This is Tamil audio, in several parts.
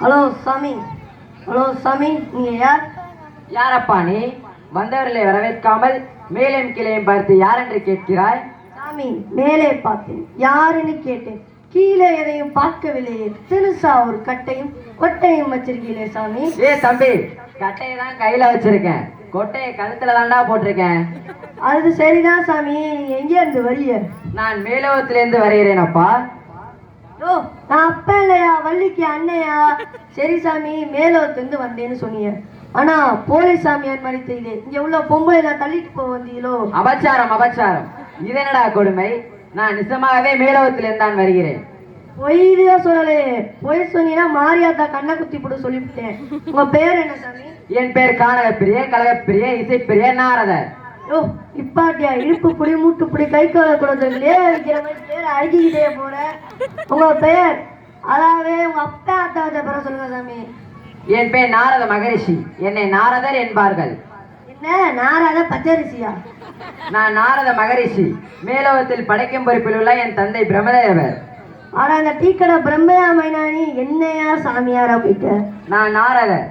ஹலோ சாமி. ஹலோ சாமி நீங்க யார்? யாரப்பா நீ? வந்தவர்களை வரவேற்காமல் மேலும் கிளையும் பார்த்து யார் என்று கேட்கிறாய்? சாமி மேலே பார்த்தேன். யாருன்னு கேட்டேன். கீழே எதையும் பார்க்கவில்லையே. திருசா ஒரு கட்டையும் கொட்டையும் வச்சிருக்கீங்களே சாமி. ஏ தம்பி கட்டையை தான் கையில வச்சிருக்கேன். கொட்டையை கழுத்துல தான்டா போட்டிருக்கேன். அது சரிதான் சாமி. நீங்க எங்கே இருந்து வரீங்க நான் மேலோகத்திலிருந்து வருகிறேனப்பா. ஓ நான் அப்பா இல்லையா வள்ளிக்கு அண்ணையா சரி சாமி மேலோத்துலேருந்து வந்தேன்னு சொன்னீங்க. ஆனா போலீஸ் சாமியார் மாதிரி தெரியுது இங்க உள்ள பொம்பளை நான் தள்ளிட்டு போக வந்தீங்களோ? அபச்சாரம் அபச்சாரம். இது என்னடா கொடுமை? நான் நிஜமாகவே மேலோகத்திலிருந்து தான் வருகிறேன். பொய் தான் சொல்லலே. பொய் சொன்னீங்கன்னா மாரியாத்தா கண்ணை குத்தி போட சொல்லிவிட்டேன். உங்க பேர் என்ன சாமி? என் பேர் கானகப்பிரிய கலகப்பிரிய இசைப்பிரிய நாரதர். ஓ இப்பாட்டியா இடுப்பு புடி மூட்டு புடி கை கால குழந்தைங்களே வைக்கிற மாதிரி பேர் அழுகிக்கிட்டே போற. உங்க பெயர்? அதாவது உங்க அப்பா அத்தா வச்ச பேரை சொல்லுங்க சாமி. என் பேர் நாரத மகரிஷி. என்னை நாரதர் என்பார்கள். என்ன? நாராத பச்சரிசியா? நான் நாரத மகரிஷி. மேலோகத்தில் படைக்கும் பொறுப்பில் உள்ள என் தந்தை பிரம்மதேவர். ஆனா அந்த டீக்கடை பிரம்மையா மைனானி என்னையா சாமியாரா போயிட்ட? நான் நாரதர்.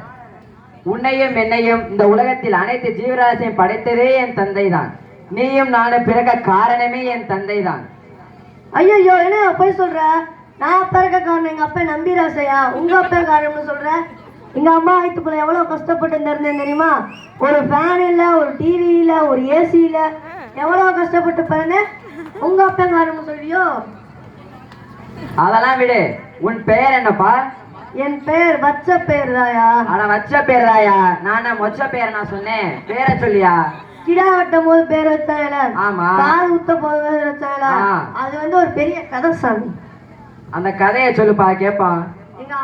உன்னையும் என்னையும் இந்த உலகத்தில் அனைத்து ஜீவராசியும் படைத்ததே என் தந்தை தான் நீயும் நானும் பிறக்க காரணமே என் தந்தை தான் ஐயோ என்ன போய் சொல்ற? நான் பிறக்க காரணம் எங்க அப்பா நம்பிராசையா உங்க அப்பா காரணம்னு சொல்ற? எங்க அம்மா வயிற்றுக்குள்ள எவ்வளவு கஷ்டப்பட்டு இருந்தேன் தெரியுமா? ஒரு ஃபேன் இல்ல ஒரு டிவி இல்ல ஒரு ஏசி இல்ல. எவ்வளவு கஷ்டப்பட்டு பிறந்தேன் உங்க அப்பா காரணம்னு சொல்றியோ? அதெல்லாம் விடு. உன் பெயர் என்னப்பா? என் பெயர் வச்ச பெயர் தாயா அட வச்ச பேர் தாயா நானே மொச்ச பேர் நான் சொன்னேன். பேரை சொல்லியா? கிடா வெட்டும் போது பேர் வச்சாங்கல ஆமா. காது ஊத்த போது பேர் வச்சாங்கல ஆ. அது வந்து ஒரு பெரிய கதை சாமி. அந்த கதையை சொல்லுப்பா கேட்பான். எங்க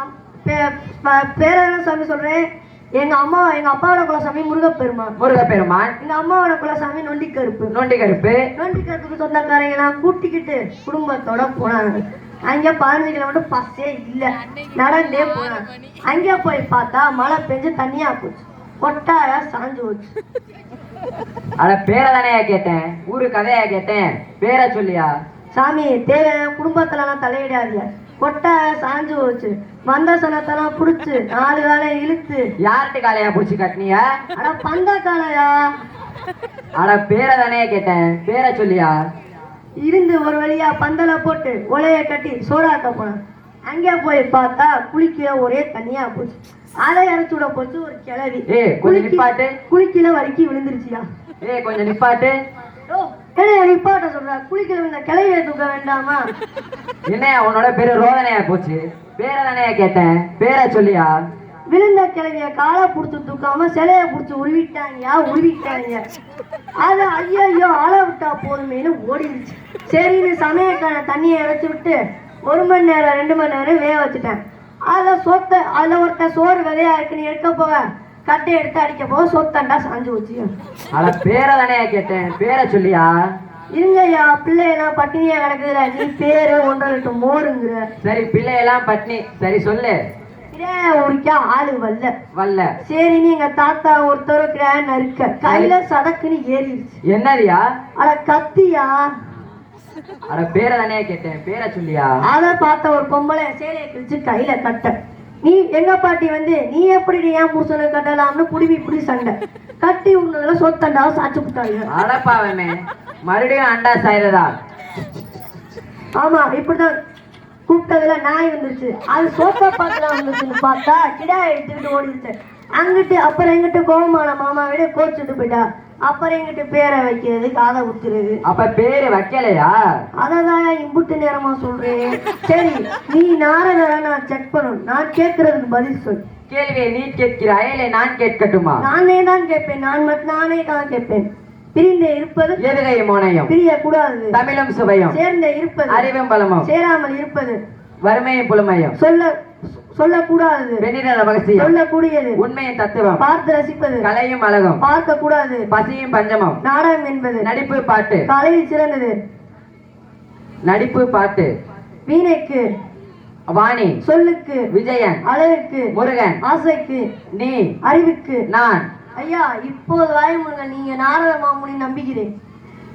பேர் என்ன சாமி சொல்றேன். எங்க அம்மா எங்க அப்பாவோட குலசாமி முருகப்பெருமான். முருகப்பெருமான். எங்க அம்மாவோட குலசாமி நொண்டி கருப்பு நொண்டி கருப்பு நொண்டி கருப்புக்கு சொந்தக்காரங்க எல்லாம் கூட்டிக்கிட்டு குடும்பத்தோட போனாங்க. அங்க பதினஞ்சு கிலோமீட்டர் பஸ்ஸே இல்ல. நடந்தே போனாங்க. அங்க போய் பார்த்தா மழை பெஞ்சு தண்ணியா போச்சு. கொட்டாயா சாஞ்சு போச்சு. அட பேரை தானேயா கேட்டேன். ஊரு கதையா கேட்டேன். பேரை சொல்லியா? சாமி தேவையான குடும்பத்துல எல்லாம் கொட்டாயா சாஞ்சு போச்சு. வந்த சனத்தெல்லாம் புடிச்சு நாலு வேலை இழுத்து. யார்கிட்ட காலையா புடிச்சு கட்டினியா அட பந்த காலையா? அட பேரை தானே கேட்டேன். பேரை சொல்லியா? இருந்து ஒரு வழியா பந்தல போட்டு உலைய கட்டி சோடாக்க போனான். அங்கே போய் பார்த்தா குளிக்கல ஒரே தண்ணியா போச்சு. அதை இறச்சி விட போச்சு ஒரு கிளவி. ஏய், கொஞ்சம் நிப்பாட்டு. குளிக்கல வலிக்கி விழுந்துருச்சியா. ஏய் கொஞ்சம் நிப்பாட்டு. ஓ என்ன நிப்பாட்ட சொல்ற. விழுந்த கிளவியை தூக்க வேண்டாமா? என்னையா உன்னோட பேரு ரோதனையா போச்சு? பேரை தானேயா கேட்டேன். பேரை சொல்லியா? விழுந்த கிளவிய காலை புடிச்சு தூக்காம சிலைய புடிச்சு உருவிட்டாங்கயா? உருவிட்டாங்க. அது ஐயோ ஆள விட்டா போதுமேனு ஓடிடுச்சு. சரின்னு சமயக்கான தண்ணியை இறைச்சி விட்டு ஒரு மணி நேரம் ரெண்டு மணி நேரம் வேக வச்சுட்டேன். அதில் சொத்த அதில் ஒருத்தன் சோறு விதையா இருக்குன்னு எடுக்க போக கட்டை எடுத்து அடிக்க போக சொத்தண்டா சாஞ்சு வச்சு அட பேரை தானேயா கேட்டேன். பேரை சொல்லியா? இருங்கய்யா பிள்ளையெல்லாம் பட்டினியா கிடக்குதுல நீ. பேரு ஒன்றரை லிட்டர் மோருங்கிற. சரி பிள்ளையெல்லாம் பட்னி சரி சொல்லு. ஊருக்கா ஆளு வரல. வல்ல சரி நீங்க தாத்தா ஒருத்தர் கிரான் கையில சதக்குன்னு ஏறிடுச்சு. என்னதியா? அட கத்தியா? அட பேரை தானே கேட்டேன். பேரை சொல்லியா? அத பார்த்த ஒரு பொம்பளை சேலையை கிழிச்சு கையில கட்ட நீ எங்க பாட்டி வந்து நீ எப்படி ஏன் புருஷனை கட்டலாம்னு புடிவி புடி சண்டை. கட்டி உன்னதுல சொத்தண்டாவை சாச்சு விட்டாங்க அடப்பாவமே மறுபடியும் அண்டா சாயுதா ஆமா இப்படிதான் கூப்பிட்டதுல நாய் வந்துருச்சு. அது சோப்பா பாத்துல வந்துச்சுன்னு பார்த்தா கிடா எடுத்துக்கிட்டு ஓடிடுச்சு அங்கிட்டு அப்புறம் எங்கிட்ட கோபமான மாமா விட கோச்சுட்டு போயிட்டா. அப்புறம் எங்கிட்ட பேரை வைக்கிறது காதை குத்துறது. அப்ப பேரு வைக்கலையா? அததான் இம்புட்டு நேரமா சொல்றேன். சரி நீ நாரதரை நான் செக் பண்ணணும். நான் கேட்கறதுக்கு பதில் சொல் கேள்வியை நீ கேட்கிறாய்? இல்லை நான் கேட்கட்டுமா? நானே தான் கேட்பேன். நான் மட்டும் நானே தான் கேட்பேன். பிரிந்தே இருப்பது எதுகை மோனையும்? பிரிய கூடாது தமிழும் சுவையும்? சேர்ந்தே இருப்பது அறிவும் பலமும் சேராமல் இருப்பது வறுமையும் புலமையும் சொல்ல சொல்லக்கூடாது. பெண்ணின ரகசியம். சொல்லக்கூடியது. உண்மையின் தத்துவம். பார்த்து ரசிப்பது. கலையும் அழகும். பார்க்க கூடாது பசியும் பஞ்சமும். நாடகம் என்பது. நடிப்பு பாட்டு. கலையில் சிறந்தது. நடிப்பு பாட்டு. வீணைக்கு. வாணி. சொல்லுக்கு. விஜயன். அழகுக்கு. முருகன். ஆசைக்கு. நீ. அறிவுக்கு. நான். ஐயா இப்போது வாயமுருங்க நீங்க நாரத மாமுனி நம்புகிறேன்.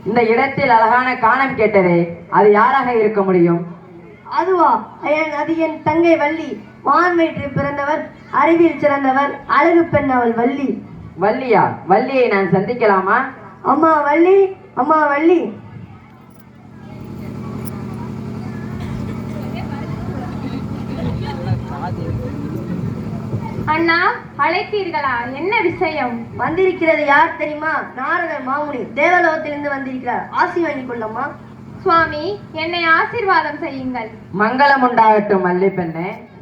இந்த இடத்தில் அழகான காணம் கேட்டதே அது யாராக இருக்க முடியும்? அதுவா? அது என் தங்கை வள்ளி. வான் வயிற்றில் பிறந்தவர் அறிவில் சிறந்தவர் அழகு பெண் அவள் வள்ளி. வள்ளியா? வள்ளியை நான் சந்திக்கலாமா? அம்மா வள்ளி அம்மா வள்ளி. அண்ணா அழைத்தீர்களா? என்ன விஷயம்? வந்திருக்கிறது யார் தெரியுமா? நாரதர் மாமுனி. தேவலோகத்திலிருந்து வந்திருக்கிறார். ஆசி வாங்கிக் கொள்ளம்மா. சுவாமி என்னை ஆசீர்வாதம் செய்யுங்கள். மங்களம் உண்டாகட்டும் வள்ளி பெண்ணே.